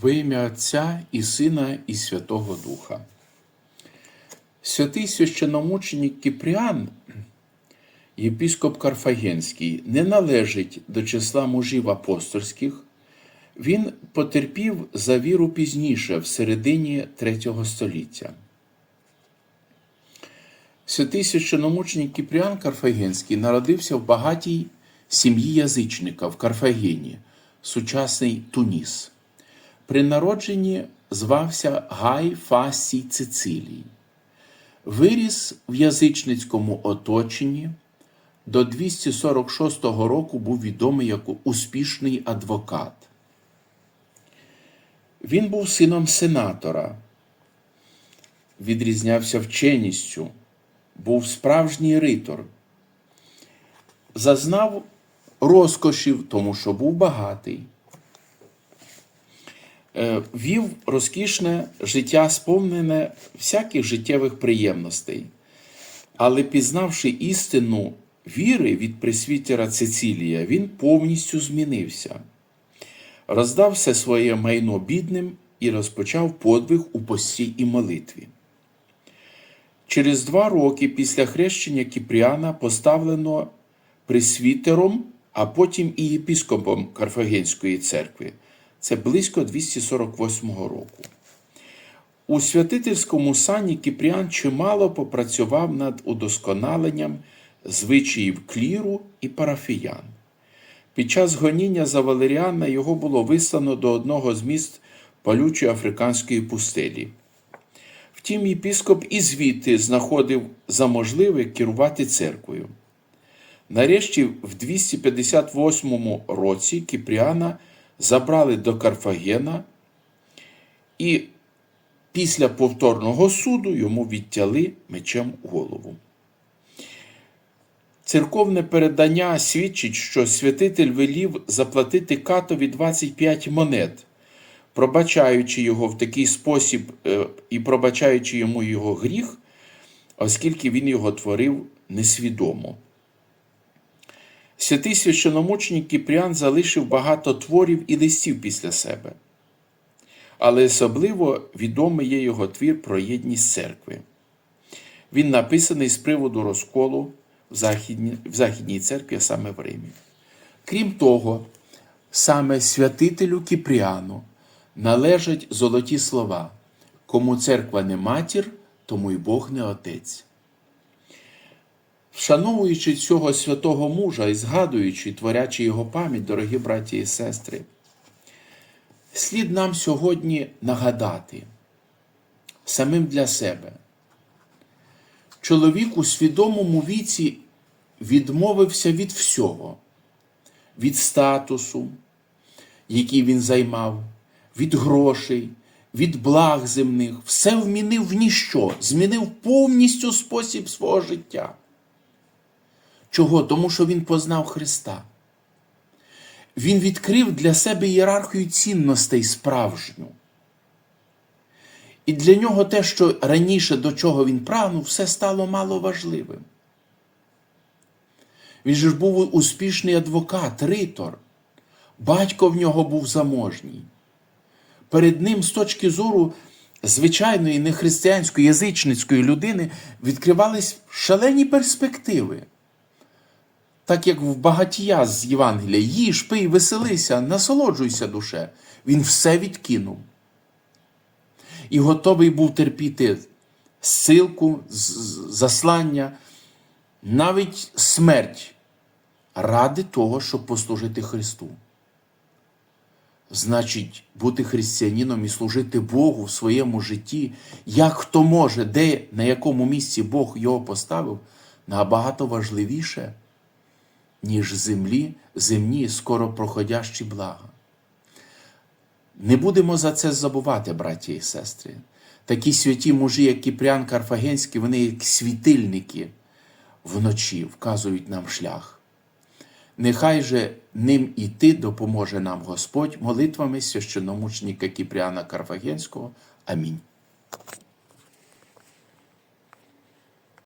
Во ім'я Отця і Сина, і Святого Духа. Святий священомученик Кіпріан, єпіскоп Карфагенський, не належить до числа мужів апостольських. Він потерпів за віру пізніше, в середині третього століття. Святий священомученик Кіпріан Карфагенський народився в багатій сім'ї язичника в Карфагені, сучасний Туніс. При народженні звався Гай Фасій Цицилій. Виріс в язичницькому оточенні. До 246 року був відомий як успішний адвокат. Він був сином сенатора, відрізнявся вченістю, був справжній ритор, зазнав розкошів, тому що був багатий, вів розкішне життя, сповнене всяких життєвих приємностей. Але пізнавши істину віри від пресвітера Цицилія, він повністю змінився, роздав все своє майно бідним і розпочав подвиг у пості і молитві. Через два роки після хрещення Кіпріана поставлено пресвітером, а потім і єпіскопом Карфагенської церкви. Це близько 248 року. У святительському сані Кіпріан чимало попрацював над удосконаленням звичаїв кліру і парафіян. Під час гоніння за Валеріана його було вислано до одного з міст палючої африканської пустелі. Втім, єпіскоп і звідти знаходив за можливе керувати церквою. Нарешті, в 258 році Кіпріана забрали до Карфагена, і після повторного суду йому відтяли мечем голову. Церковне передання свідчить, що святитель велів заплатити катові 25 монет, пробачаючи його в такий спосіб е, і пробачаючи йому його гріх, оскільки він його творив несвідомо. Святий священомученик Кіпріан залишив багато творів і листів після себе. Але особливо відомий є його твір про єдність церкви. Він написаний з приводу розколу в Західній, в Західній церкві, а саме в Римі. Крім того, саме святителю Кіпріану належать золоті слова: кому церква не матір, тому й Бог не отець. Вшановуючи цього святого мужа і згадуючи, творячи його пам'ять, дорогі браті і сестри, слід нам сьогодні нагадати самим для себе. Чоловік у свідомому віці відмовився від всього, від статусу, який він займав, від грошей, від благ земних, все вмінив в ніщо, змінив повністю спосіб свого життя. Чого? Тому що він познав Христа. Він відкрив для себе ієрархію цінностей справжню. І для нього те, що раніше до чого він прагнув, все стало мало важливим. Він ж був успішний адвокат, ритор. Батько в нього був заможній. Перед ним, з точки зору звичайної нехристиянської язичницької людини, відкривались шалені перспективи. Так як в багатія з Євангелія, їж, пий, веселися, насолоджуйся душе, він все відкинув. І готовий був терпіти силку, заслання, навіть смерть ради того, щоб послужити Христу. Значить, бути християнином і служити Богу в своєму житті, як хто може, де, на якому місці Бог його поставив, набагато важливіше ніж землі, земні скоро проходящі блага. Не будемо за це забувати, браті і сестри. Такі святі мужі, як Кіпрян Карфагенський, вони як світильники вночі вказують нам шлях. Нехай же ним іти допоможе нам Господь молитвами священномучника Кіпряна Карфагенського. Амінь.